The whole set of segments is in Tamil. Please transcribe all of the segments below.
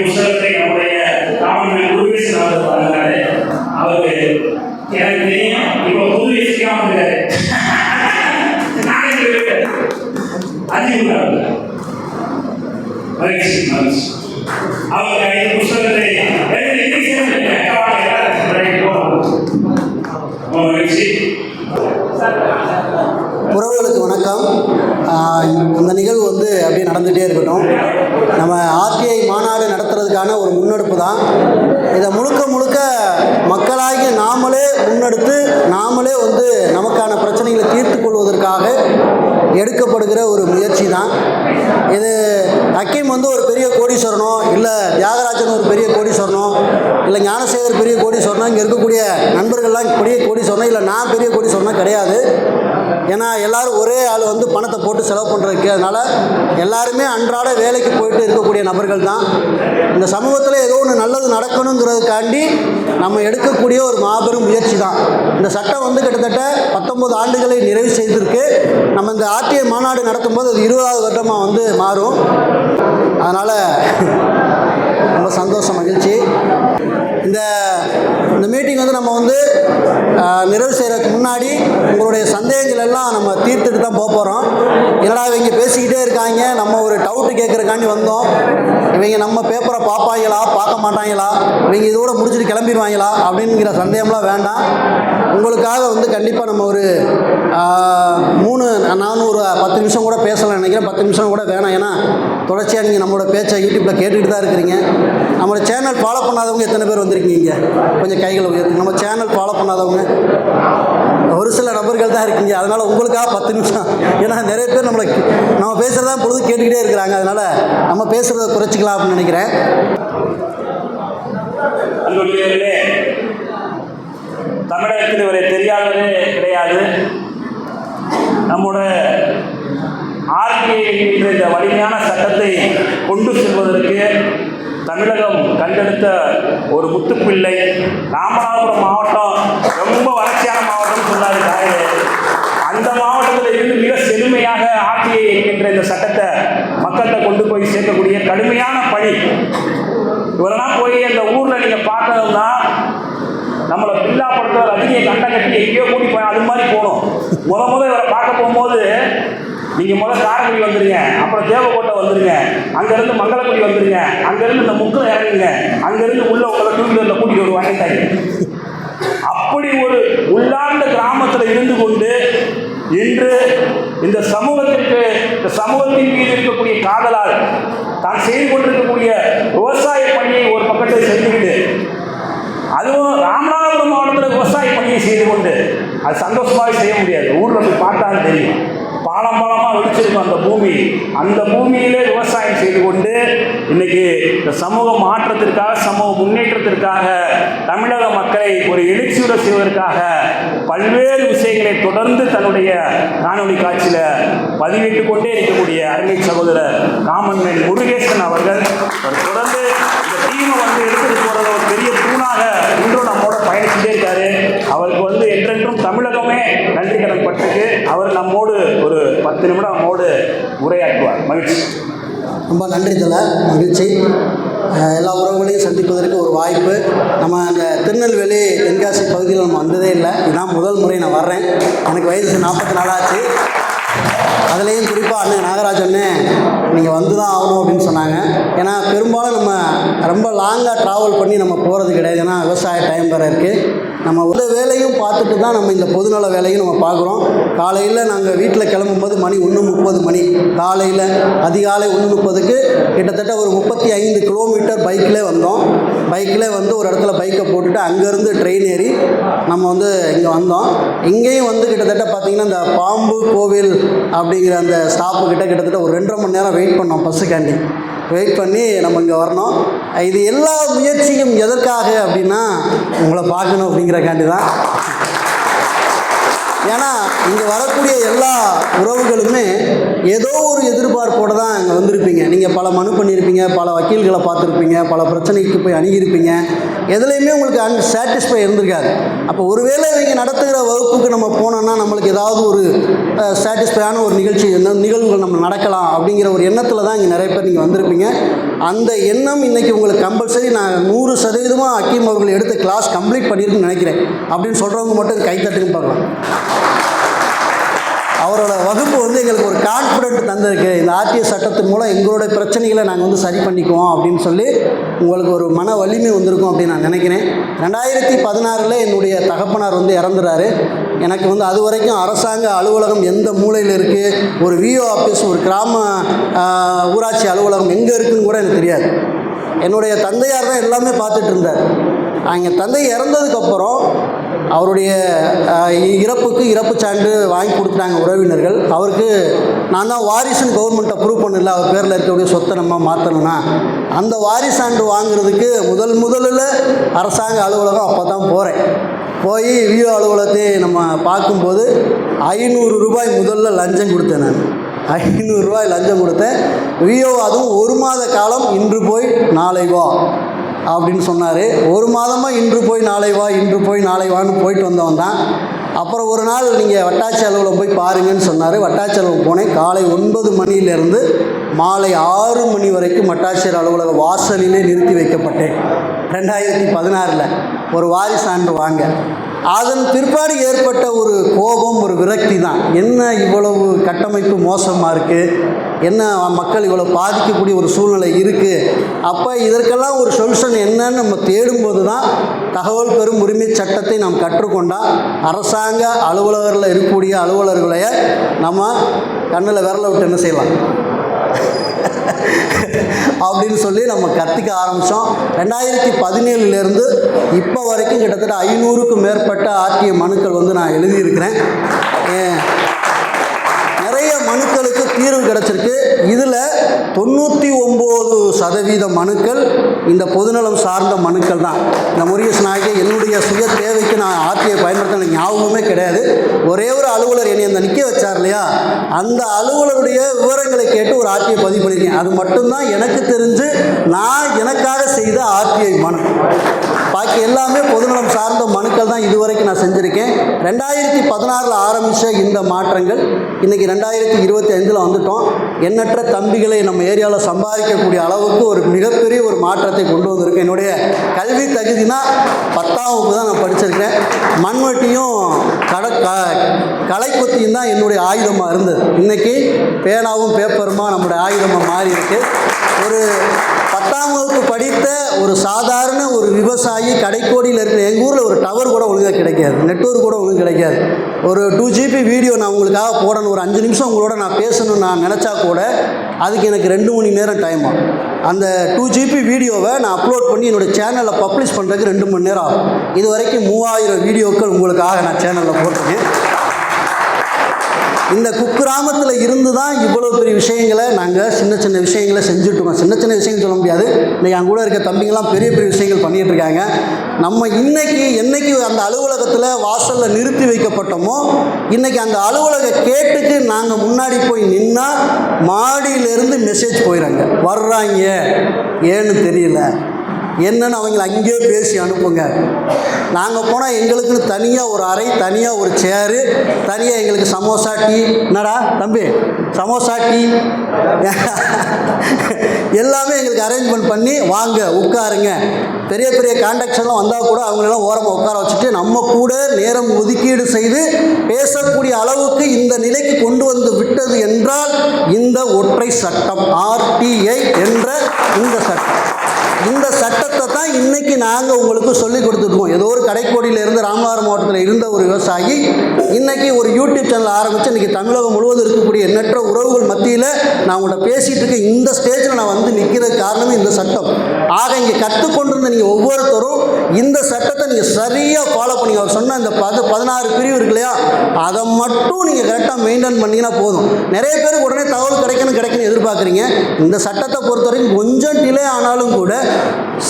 புஸ்தகத்தை நம்முடைய காமன் குருவேசன் அவர் வழங்கினாரு அவருக்கு எனக்கு தெரியும் இப்போ புது விஷயம் இருக்காரு அதிகம் மகிழ்ச்சி மகிழ்ச்சி அவங்க இந்த புஸ்தகத்தை எழுதி எழுதி சேர்ந்து அக்காவாக எல்லாரும் படிக்கிறோம். ரொம்ப மகிழ்ச்சி உறவுகளுக்கு வணக்கம். அந்த இந்த நிகழ்வு வந்து அப்படியே நடந்துகிட்டே இருக்கட்டும். நம்ம ஆர்டிஐ மாநாடு நடத்துறதுக்கான ஒரு முன்னெடுப்பு தான். இதை முழுக்க முழுக்க மக்களாகி நாமளே முன்னெடுத்து நாமளே வந்து நமக்கான பிரச்சனைகளை தீர்த்து கொள்வதற்காக எடுக்கப்படுகிற ஒரு முயற்சி தான். இது ஹக்கீம் வந்து ஒரு பெரிய கோடீஸ்வரனோ இல்லை தியாகராஜன் ஒரு பெரிய கோடீஸ்வரனோ இல்லை ஞானசேகர் பெரிய கோடீஸ்வரனோ இங்கே இருக்கக்கூடிய நண்பர்கள்லாம் பெரிய கோடீஸ்வரனோ இல்லை நான் பெரிய கோடீஸ்வரனோ கிடையாது. ஏன்னா எல்லாரும் ஒரே ஆள் வந்து பணத்தை போட்டு செலவு பண்ணுறதுக்கு அதனால் எல்லாருமே அன்றாட வேலைக்கு போயிட்டு இருக்கக்கூடிய நபர்கள் தான். இந்த சமூகத்தில் ஏதோ ஒன்று நல்லது நடக்கணுங்கிறதுக்காண்டி நம்ம எடுக்கக்கூடிய ஒரு மாபெரும் முயற்சி தான். இந்த சட்டம் வந்து கிட்டத்தட்ட பத்தொம்பது ஆண்டுகளை நிறைவு செய்திருக்கு. நம்ம இந்த ஆர்டிஐ மாநாடு நடத்தும்போது அது இருபதாவது வருடமாக வந்து மாறும். அதனால் ரொம்ப சந்தோஷம் மகிழ்ச்சி. இந்த இந்த மீட்டிங் வந்து நம்ம வந்து நிறைவு செய்கிறதுக்கு முன்னாடி உங்களுடைய சந்தேகங்கள் எல்லாம் நம்ம தீர்த்துட்டு தான் போக போகிறோம் என்னடா இவங்க பேசிக்கிட்டே இருக்காங்க நம்ம ஒரு டவுட்டு கேட்குறக்காண்டி வந்தோம். இவங்க நம்ம பேப்பரை பார்ப்பாங்களா பார்க்க மாட்டாங்களா? இவங்க இதோட முடிச்சுட்டு கிளம்பிடுவாங்களா? அப்படிங்கிற சந்தேகம்லாம் வேண்டாம். உங்களுக்காக வந்து கண்டிப்பாக நம்ம ஒரு நான் ஒரு பத்து நிமிஷம் கூட பேசலாம் நினைக்கிறேன். பத்து நிமிஷம் கூட வேணாம். ஏன்னா தொடர்ச்சியாக நீங்கள் நம்மளோட பேச்சை யூடியூப்பில் கேட்டுக்கிட்டு தான் இருக்கிறீங்க. நம்மளோட சேனல் ஃபாலோ பண்ணாதவங்க எத்தனை பேர் வந்திருக்கீங்க கொஞ்சம் கைகளை உயர்த்து நம்ம சேனல் ஃபாலோ பண்ணாதவங்க ஒரு சில நபர்கள் தான் இருக்கீங்க. அதனால் உங்களுக்காக பத்து நிமிஷம். ஏன்னா நிறைய பேர் நம்மளை நம்ம பேசுகிறதா பொழுது கேட்டுக்கிட்டே இருக்கிறாங்க. அதனால் நம்ம பேசுகிறத குறைச்சிக்கலாம் அப்படின்னு நினைக்கிறேன். தமிழகத்தில் இவரை தெரியாதவரே கிடையாது. நம்முடைய ஆர்கே என்கின்ற இந்த வலிமையான சட்டத்தை கொண்டு செல்வதற்கு தமிழகம் கண்டெடுத்த ஒரு முத்துப்பிள்ளை ராமநாதபுரம் மாவட்டம் ரொம்ப வறட்சியான மாவட்டம் சொன்னார் தாயே. அந்த மாவட்டத்தில் இருந்து மிக செழுமையாக ஆர்டிஐ என்கின்ற இந்த சட்டத்தை மக்கள்கிட்ட கொண்டு போய் சேர்க்கக்கூடிய கடுமையான பணி. இவரெல்லாம் போய் அந்த ஊரில் நீங்கள் பார்க்கணும்னா நம்மளை பில்லா படத்தில் ரஜினியை கண்ட கட்டி எங்கேயோ கூட்டி போய் அது மாதிரி போகணும். முத முத இவரை பார்க்க போகும்போது நீங்கள் முத காரக்குடி வந்துடுங்க அப்புறம் தேவக்கோட்டை வந்துடுங்க அங்கேருந்து மங்களக்குடி வந்துடுங்க அங்கேருந்து இந்த முக்கில் இறங்குங்க அங்கேருந்து உள்ள உங்களை டூ வீலரில் கூட்டிகிட்டு வருவாங்க அப்படி ஒரு உள்ளார்ந்த கிராமத்தில் இருந்து கொண்டு இன்று இந்த சமூகத்திற்கு இந்த சமூகத்தின் மீது இருக்கக்கூடிய காதலால் தான் செய்து கொண்டிருக்க விவசாய பணியை ஒரு பக்கத்தில் செஞ்சுக்கிட்டு அதுவும் ராமநாதபுரம் மாவட்டத்தில் விவசாய பணியை செய்து கொண்டு அது சந்தோஷமாக செய்ய முடியாது ஊரில் போய் பார்த்தாலும் தெரியும் பாலம் பாலமாக வெடிச்சிருக்கும் அந்த பூமி அந்த பூமியிலே விவசாயம் செய்து கொண்டு இன்னைக்கு இந்த சமூக மாற்றத்திற்காக சமூக முன்னேற்றத்திற்காக தமிழக மக்களை ஒரு எழுச்சியுற செய்வதற்காக பல்வேறு விஷயங்களை தொடர்ந்து தன்னுடைய காணொலி காட்சியில் பதிவிட்டுக் கொண்டே இருக்கக்கூடிய அருமை சகோதரர் காமன்மேல் முருகேசன் அவர்கள். அவர் தொடர்ந்து இந்த டீமை வந்து எடுத்துட்டு போறது ஒரு பெரிய தூணாக இன்றும் நம்மோட பயணிச்சுட்டே இருக்காரு. அவருக்கு வந்து என்றென்றும் தமிழகமே நன்றி கடன் பட்டிருக்கு. அவர் நம்மோடு ஒரு பத்து நிமிடம் நம்மோடு உரையாற்றுவார். மகிழ்ச்சி. ரொம்ப நன்றி தலை. மகிழ்ச்சி. எல்லா உறவுகளையும் சந்திப்பதற்கு ஒரு வாய்ப்பு. நம்ம அந்த திருநெல்வேலி தென்காசி பகுதியில் நம்ம வந்ததே இல்லை. நான் முதல் முறை நான் வர்றேன். எனக்கு வயசு நாற்பத்தி நாலாச்சு. அதுலேயும் குறிப்பாக அண்ணன் நாகராஜ் அண்ணன் நீங்கள் வந்து தான் ஆகணும் அப்படின்னு சொன்னாங்க. ஏன்னா பெரும்பாலும் ரொம்ப லாங்காக ட்ராவல் பண்ணி நம்ம போகிறது கிடையாது. ஏன்னா விவசாய டைம் வேறு இருக்குது நம்ம உள்ள வேலையும் பார்த்துட்டு தான் நம்ம இந்த பொதுநல வேலையும் நம்ம பார்க்குறோம். காலையில் நாங்கள் வீட்டில் கிளம்பும்போது மணி ஒன்று முப்பது மணி. காலையில் அதிகாலை ஒன்று முப்பதுக்கு கிட்டத்தட்ட ஒரு முப்பத்தி ஐந்து கிலோமீட்டர் பைக்கில் வந்தோம். பைக்கில் வந்து ஒரு இடத்துல பைக்கை போட்டுட்டு அங்கேருந்து ட்ரெயின் ஏறி நம்ம வந்து இங்கே வந்தோம். இங்கேயும் வந்து கிட்டத்தட்ட பார்த்திங்கன்னா இந்த பாம்பு கோவில் அப்படிங்கிற அந்த ஸ்டாப்பு கிட்ட கிட்டத்தட்ட ஒரு ரெண்டரை மணி நேரம் வெயிட் பண்ணோம் பஸ்ஸுக்காண்டி வெயிட் பண்ணி நம்ம இங்கே வரணும். இது எல்லா முயற்சியும் எதற்காக அப்படின்னா உங்களை பார்க்கணும் அப்படிங்கிறக்காண்டி தான் ஏன்னா இங்கே வரக்கூடிய எல்லா உறவுகளுமே ஏதோ ஒரு எதிர்பார்ப்போடு தான் இருப்பீங்க நீங்கள் பல மனு பண்ணியிருப்பீங்க பல வக்கீல்களை பார்த்துருப்பீங்க பல பிரச்சனைக்கு போய் அணுகியிருப்பீங்க. எதுலேயுமே உங்களுக்கு அன் சாட்டிஸ்ஃபை இருந்திருக்காது. அப்போ ஒருவேளை இவங்க நடத்துகிற வகுப்புக்கு நம்ம போனோம்னா நம்மளுக்கு ஏதாவது ஒரு சாட்டிஸ்ஃபையான ஒரு நிகழ்ச்சி நிகழ்வுகள் நம்ம நடக்கலாம் அப்படிங்கிற ஒரு எண்ணத்தில் தான் இங்கே நிறைய பேர் நீங்கள் வந்திருப்பீங்க. அந்த எண்ணம் இன்னைக்கு உங்களுக்கு கம்பல்சரி நான் நூறு சதவீதமாக அக்கீம் அவர்கள் எடுத்த கிளாஸ் கம்ப்ளீட் பண்ணியிருக்குன்னு நினைக்கிறேன். அப்படின்னு சொல்கிறவங்க மட்டும் கைத்தட்டுன்னு பார்க்கலாம் அவரோட வகுப்பு வந்து எங்களுக்கு ஒரு கான்ஃபிடென்ட் தந்திருக்கு. இந்த ஆர்டிஐ சட்டத்தின் மூலம் எங்களுடைய பிரச்சனைகளை நாங்கள் வந்து சரி பண்ணிக்குவோம் அப்படின்னு சொல்லி உங்களுக்கு ஒரு மன வலிமை வந்திருக்கும் அப்படின்னு நான் நினைக்கிறேன். ரெண்டாயிரத்தி பதினாறில் என்னுடைய தகப்பனார் வந்து இறந்துறாரு. எனக்கு வந்து அது வரைக்கும் அரசாங்க அலுவலகம் எந்த மூலையில் இருக்குது ஒரு விஓ ஆஃபீஸ் ஒரு கிராம ஊராட்சி அலுவலகம் எங்கே இருக்குன்னு கூட எனக்கு தெரியாது. என்னுடைய தந்தையார் தான் எல்லாமே பார்த்துட்டு இருந்தார். எங்கள் தந்தை இறந்ததுக்கப்புறம் அவருடைய இறப்புக்கு இறப்பு சான்று வாங்கி கொடுத்தாங்க உறவினர்கள். அவருக்கு நான் தான் வாரிசுன்னு கவர்மெண்ட் அப்ரூவ் பண்ணல. அவர் பேரில் இருக்கக்கூடிய சொத்தை நம்ம மாற்றணும்னா அந்த வாரிசு சான்று வாங்குறதுக்கு முதல் முதலில் அரசாங்க அலுவலகம் அப்போ தான் போகிறேன் போய் விஓ அலுவலகத்தை நம்ம பார்க்கும்போது ஐநூறு ரூபாய் முதல்ல லஞ்சம் கொடுத்தேன் நான். ஐநூறுரூவாய் லஞ்சம் கொடுத்தேன். விஓ அதுவும் ஒரு மாத காலம் இன்று போய் நாளை வா. அப்படின்னு சொன்னார். ஒரு மாதமாக இன்று போய் நாளை வா இன்று போய் நாளை வான்னு போயிட்டு வந்தவன் தான். அப்புறம் ஒரு நாள் நீங்கள் வட்டாட்சி அலுவலகம் போய் பாருங்கன்னு சொன்னார். வட்டாட்சி அலுவலகம் போனேன். காலை ஒன்பது மணியிலிருந்து மாலை ஆறு மணி வரைக்கும் வட்டாட்சியர் அலுவலக வாசலிலே நிறுத்தி வைக்கப்பட்டேன். ரெண்டாயிரத்தி பதினாறில். ஒரு வாரிசான்று வாங்க. அதன் பிற்பாடு ஏற்பட்ட ஒரு கோபம் ஒரு விரக்தி தான் என்ன இவ்வளவு கட்டமைப்பு மோசமாக இருக்குது என்ன மக்கள் இவ்வளோ பாதிக்கக்கூடிய ஒரு சூழ்நிலை இருக்குது அப்போ இதற்கெல்லாம் ஒரு சொல்யூஷன் என்னன்னு நம்ம தேடும்போது தான் தகவல் பெறும் உரிமை சட்டத்தை நாம் கற்றுக்கொண்டால் அரசாங்க அலுவலகர்களில் இருக்கக்கூடிய அலுவலர்களை நம்ம கண்ணில் விரல விட்டு என்ன செய்யலாம்? அப்படின்னு சொல்லி நம்ம கற்றுக்க ஆரம்பித்தோம் ரெண்டாயிரத்தி பதினேழுலேருந்து இப்போ வரைக்கும் கிட்டத்தட்ட ஐநூறுக்கும் மேற்பட்ட ஆர்டிஎம் மனுக்கள் வந்து நான் எழுதியிருக்கிறேன். ஏன், தீர்வு கிடச்சிருக்கு. இதில் தொண்ணூற்றி ஒம்பது சதவீத மனுக்கள் இந்த பொதுநலம் சார்ந்த மனுக்கள் தான். இந்த முருகேஷ் நாயகே என்னுடைய சுய தேவைக்கு நான் ஆட்சியை பயன்படுத்த ஞாபகமே கிடையாது. ஒரே ஒரு அலுவலர் என்னை அந்த நிற்க வச்சார் இல்லையா? அந்த அலுவலருடைய விவரங்களை கேட்டு ஒரு ஆட்சியை பதிவு பண்ணியிருக்கேன். அது மட்டும்தான் எனக்கு தெரிஞ்சு நான் எனக்காக செய்த ஆர்டிஐ மனு. பாக்கி எல்லாமே பொதுநலம் சார்ந்த மனுக்கள் தான் இதுவரைக்கும் நான் செஞ்சுருக்கேன். ரெண்டாயிரத்தி பதினாறில் ஆரம்பித்த இந்த மாற்றங்கள் இன்றைக்கி ரெண்டாயிரத்தி இருபத்தி ஐந்தில் வந்துட்டோம். எண்ணற்ற தம்பிகளை நம்ம ஏரியாவில் சம்பாதிக்கக்கூடிய அளவுக்கு ஒரு மிகப்பெரிய ஒரு மாற்றத்தை கொண்டு வந்திருக்கேன் என்னுடைய கல்வி தகுதினா பத்தாம் வகுப்பு தான் நான் படிச்சிருக்கிறேன். மண்வெட்டியும் கட க கலைக்குத்தியும் தான் என்னுடைய ஆயுதமாக இருந்தது. இன்றைக்கி பேனாவும் பேப்பருமா நம்முடைய ஆயுதமாக மாறி இருக்கு ஒரு பத்தாம் வகுப்பு படித்த ஒரு சாதாரண ஒரு விவசாயி கடைக்கோடியில் இருக்கிற எங்கள் ஊரில் ஒரு டவர் கூட ஒழுங்காக கிடைக்காது. நெட்வொர்க் கூட ஒழுங்கு கிடைக்காது. ஒரு டூ ஜிபி வீடியோ நான் உங்களுக்காக போடணும். ஒரு அஞ்சு நிமிஷம் உங்களோட நான் பேசணும்னு நான் நினச்சா கூட அதுக்கு எனக்கு ரெண்டு மணி நேரம் டைம் ஆகும். அந்த டூ ஜிபி வீடியோவை நான் அப்லோட் பண்ணி என்னோடய சேனலில் பப்ளிஷ் பண்ணுறதுக்கு ரெண்டு மணி நேரம் ஆகும். இது வரைக்கும் மூவாயிரம் வீடியோக்கள் உங்களுக்காக நான் சேனலில் போட்டிருக்கேன். இந்த குக்கிராமத்தில் இருந்து தான் இவ்வளோ பெரிய விஷயங்களை நாங்கள் சின்ன சின்ன விஷயங்களை செஞ்சுட்ருக்கோம் சின்ன சின்ன விஷயங்கள் சொல்ல முடியாது. இன்றைக்கி அங்கே கூட இருக்க தம்பிங்கெல்லாம் பெரிய பெரிய விஷயங்கள் பண்ணிகிட்டு இருக்காங்க. நம்ம இன்றைக்கி என்றைக்கு அந்த அலுவலகத்தில் வாசலில் நிறுத்தி வைக்கப்பட்டோமோ இன்றைக்கி அந்த அலுவலக கேட்டுக்கு நாங்கள் முன்னாடி போய் நின்னால் மாடியிலேருந்து மெசேஜ் போயிடுறாங்க வர்றாங்க. ஏன்னு தெரியல. என்னன்னு அவங்கள அங்கேயே பேசி அனுப்புங்க. நாங்கள் போனால் எங்களுக்குன்னு தனியாக ஒரு அறை தனியாக ஒரு சேரு தனியாக எங்களுக்கு சமோசா டீ. என்னடா தம்பி? சமோசா டீ. எல்லாமே எங்களுக்கு அரேஞ்ச்மெண்ட் பண்ணி வாங்க உட்காருங்க. பெரிய பெரிய கான்டாக்ட்ஸ்லாம் வந்தால் கூட அவங்களெல்லாம் ஓரமாக உட்கார வச்சுட்டு நம்ம கூட நேரம் ஒதுக்கீடு செய்து பேசக்கூடிய அளவுக்கு இந்த நிலைக்கு கொண்டு வந்து விட்டது என்றால் இந்த ஒற்றை சட்டம் ஆர்டிஐ என்ற இந்த சட்டம். இந்த சட்டத்தை தான் இன்னைக்கு நாங்கள் உங்களுக்கு சொல்லி கொடுத்துருக்கோம். ஏதோ ஒரு கடைக்கோடியில் இருந்து ராமநாதபுரம் மாவட்டத்தில் இருந்த ஒரு விவசாயி இன்னைக்கு ஒரு யூடியூப் சேனல் ஆரம்பித்து இன்னைக்கு தமிழகம் முழுவதும் இருக்கக்கூடிய எண்ணற்ற உறவுகள் மத்தியில் நான் உங்கள்கிட்ட பேசிகிட்டு இருக்க இந்த ஸ்டேஜில் நான் வந்து நிற்கிற காரணமே இந்த சட்டம். ஆக இங்கே கற்றுக்கொண்டிருந்த நீங்கள் ஒவ்வொருத்தரும் இந்த சட்டத்தை நீங்கள் சரியாக ஃபாலோ பண்ணி அவர் சொன்ன இந்த பது பதினாறு பிரிவு இருக்கு இல்லையா? அதை மட்டும் நீங்கள் கரெக்டாக மெயின்டைன் பண்ணீங்கன்னா போதும். நிறைய பேருக்கு உடனே தகவல் கிடைக்கணும் கிடைக்கணும் எதிர்பார்க்குறீங்க. இந்த சட்டத்தை பொறுத்த வரைக்கும் கொஞ்சம் டிலே ஆனாலும் கூட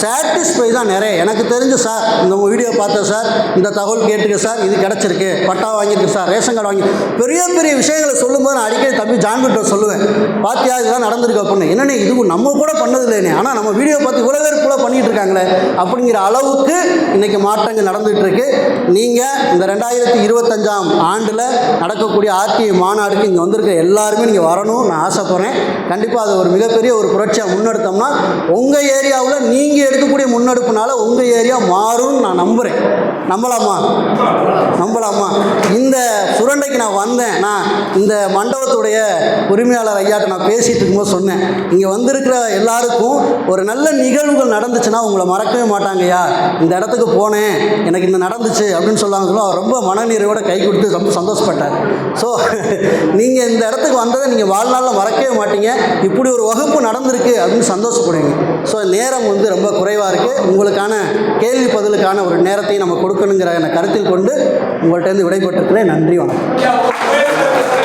சாட்டிஸ்ஃபை தான் நிறைய. எனக்கு தெரிஞ்சு சார் இந்த வீடியோ பார்த்தேன் சார் இந்த தகவல் கேட்டுக்க சார் இது கிடச்சிருக்கு. பட்டா வாங்கியிருக்கு சார் ரேஷன் கார்டு வாங்கி பெரிய பெரிய விஷயங்களை சொல்லும்போது நான் அடிக்கடி தம்பி ஜான்கிட்ட சொல்லுவேன். பார்த்தியா இதெல்லாம் நடந்திருக்கு அப்படின்னு. என்னென்ன இது நம்ம கூட பண்ணது இல்லைனே ஆனால் நம்ம வீடியோ பார்த்து இவ்வளோ பண்ணிகிட்டு இருக்காங்களே அப்படிங்கிற அளவுக்கு இன்றைக்கி மாற்றங்கள் நடந்துகிட்ருக்கு. நீங்கள் இந்த ரெண்டாயிரத்தி இருபத்தஞ்சாம் ஆண்டில் நடக்கக்கூடிய ஆர்டிஐ மாநாடுக்கு இங்கே வந்திருக்க எல்லாருமே நீங்கள் வரணும் நான் ஆசைப்பட்றேன். கண்டிப்பாக அது ஒரு மிகப்பெரிய ஒரு புரட்சியாக முன்னெடுத்தோம்னா உங்கள் ஏரியாவில் நீங்கள் எடுக்கக்கூடிய முன்னெடுப்புனால உங்கள் ஏரியா மாறும்னு நான் நம்புகிறேன் நம்பலாமா? நம்பலாமா? இந்த சுரண்டைக்கு நான் வந்தேன். நான் இந்த மண்டபத்துடைய உரிமையாளர் ஐயாட்ட நான் பேசிகிட்டு இருக்கும்போது சொன்னேன். இங்கே வந்திருக்கிற எல்லாருக்கும் ஒரு நல்ல நிகழ்வுகள் நடந்துச்சுன்னா உங்களை மறக்கவே மாட்டாங்கய்யா. இந்த இடத்துக்கு போனேன். எனக்கு இந்த நடந்துச்சு அப்படின்னு சொல்லாங்க சொல்லுவோம் அவர் ரொம்ப மனநிறைவோட கை கொடுத்து ரொம்ப சந்தோஷப்பட்டார். ஸோ நீங்கள் இந்த இடத்துக்கு வந்ததை நீங்கள் வாழ்நாளில் மறக்கவே மாட்டீங்க. இப்படி ஒரு வகுப்பு நடந்திருக்கு அப்படின்னு சந்தோஷப்படுவீங்க. ஸோ நேரம் வந்து ரொம்ப குறைவாக இருக்குது உங்களுக்கான கேள்வி பதிலுக்கான ஒரு நேரத்தையும் நம்ம கொடுக்கணுங்கிற கருத்தில் கொண்டு உங்கள்கிட்ட இருந்து விடைபெற்றிருக்கிறேன். நன்றி வணக்கம். क्या